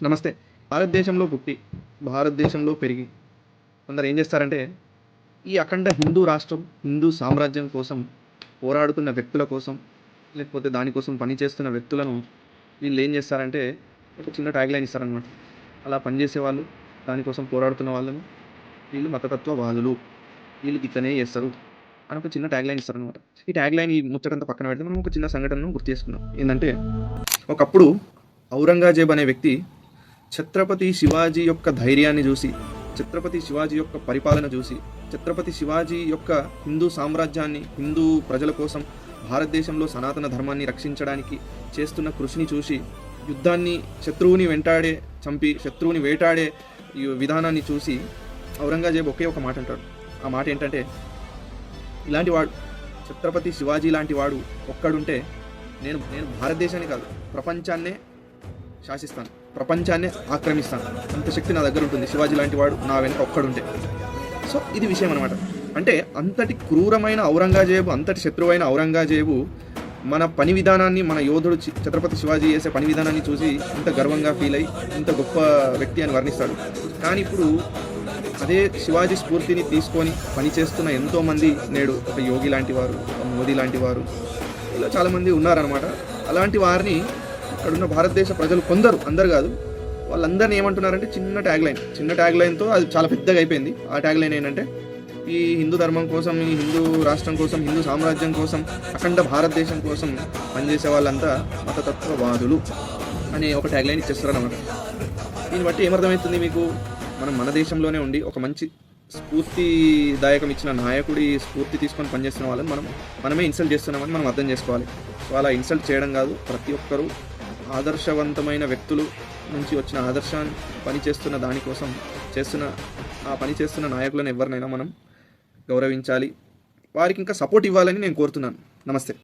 నమస్తే. భారతదేశంలో పుట్టి భారతదేశంలో పెరిగి కొందరు ఏం చేస్తారంటే ఈ అఖండ హిందూ రాష్ట్రం హిందూ సామ్రాజ్యం కోసం పోరాడుతున్న వ్యక్తుల కోసం లేకపోతే దానికోసం పనిచేస్తున్న వ్యక్తులను వీళ్ళు ఏం చేస్తారంటే ఒక చిన్న ట్యాగ్ లైన్ ఇస్తారనమాట అలా పనిచేసే వాళ్ళు దానికోసం పోరాడుతున్న వాళ్ళను వీళ్ళు మతతత్వవాదులు వీళ్ళు ఇట్లనే చేస్తారు అని ఒక చిన్న ట్యాగ్ లైన్ ఇస్తారనమాట ఈ ట్యాగ్ లైన్ ఈ ముచ్చటంతా పక్కన పెడితే మనం ఒక చిన్న సంఘటనను గుర్తు చేసుకున్నాం ఏంటంటే ఒకప్పుడు ఔరంగజేబ్ అనే వ్యక్తి ఛత్రపతి శివాజీ యొక్క ధైర్యాన్ని చూసి ఛత్రపతి శివాజీ యొక్క పరిపాలన చూసి ఛత్రపతి శివాజీ యొక్క హిందూ సామ్రాజ్యాన్ని హిందూ ప్రజల కోసం భారతదేశంలో సనాతన ధర్మాన్ని రక్షించడానికి చేస్తున్న కృషిని చూసి యుద్ధాన్ని శత్రువుని వెంటాడే చంపి శత్రువుని వేటాడే ఈ విధానాన్ని చూసి ఔరంగజేబ్ ఒకే ఒక మాట అంటాడు. ఆ మాట ఏంటంటే ఇలాంటి వాడు ఛత్రపతి శివాజీ లాంటి వాడు ఒక్కడుంటే నేను నేను భారతదేశాన్ని కాదు ప్రపంచాన్నే శాసిస్తాను. ప్రపంచాన్నే ఆక్రమిస్తాను అంత శక్తి నా దగ్గర ఉంటుంది శివాజీ లాంటి వాడు నా వెనుక ఒక్కడుంటే. సో ఇది విషయం అనమాట అంటే అంతటి క్రూరమైన ఔరంగజేబు అంతటి శత్రువైన ఔరంగజేబు మన పని విధానాన్ని మన యోధుడు ఛత్రపతి శివాజీ చేసే పని విధానాన్ని చూసి ఇంత గర్వంగా ఫీల్ అయ్యి ఇంత గొప్ప వ్యక్తి అని వర్ణిస్తాడు. కానీ ఇప్పుడు అదే శివాజీ స్ఫూర్తిని తీసుకొని పనిచేస్తున్న ఎంతోమంది నేడు ఒక యోగి లాంటి వారు మోదీ లాంటి వారు ఇలా చాలామంది ఉన్నారనమాట అలాంటి వారిని అక్కడున్న భారతదేశ ప్రజలు కొందరు అందరు కాదు వాళ్ళందరినీ ఏమంటున్నారంటే చిన్న ట్యాగ్ లైన్ చిన్న ట్యాగ్ లైన్తో అది చాలా పెద్దగా అయిపోయింది. ఆ ట్యాగ్ లైన్ ఏంటంటే ఈ హిందూ ధర్మం కోసం ఈ హిందూ రాష్ట్రం కోసం హిందూ సామ్రాజ్యం కోసం అఖండ భారతదేశం కోసం పనిచేసే వాళ్ళంతా మతతత్వవాదులు అనే ఒక ట్యాగ్ లైన్ ఇచ్చేస్తారనమాట దీన్ని బట్టి ఏమర్థమవుతుంది మీకు? మనం మన దేశంలోనే ఉండి ఒక మంచి స్ఫూర్తిదాయకం ఇచ్చిన నాయకుడి స్ఫూర్తి తీసుకొని పనిచేస్తున్న వాళ్ళని మనం మనమే ఇన్సల్ట్ చేస్తున్నామని మనం అర్థం చేసుకోవాలి. సో అలా ఇన్సల్ట్ చేయడం కాదు ప్రతి ఒక్కరూ ఆదర్శవంతమైన వ్యక్తులు నుంచి వచ్చిన ఆదర్శాన్ని పనిచేస్తున్న దానికోసం చేస్తున్న ఆ పని చేస్తున్న నాయకులను ఎవరినైనా మనం గౌరవించాలి. వారికి ఇంకా సపోర్ట్ ఇవ్వాలని నేను కోరుతున్నాను. నమస్తే.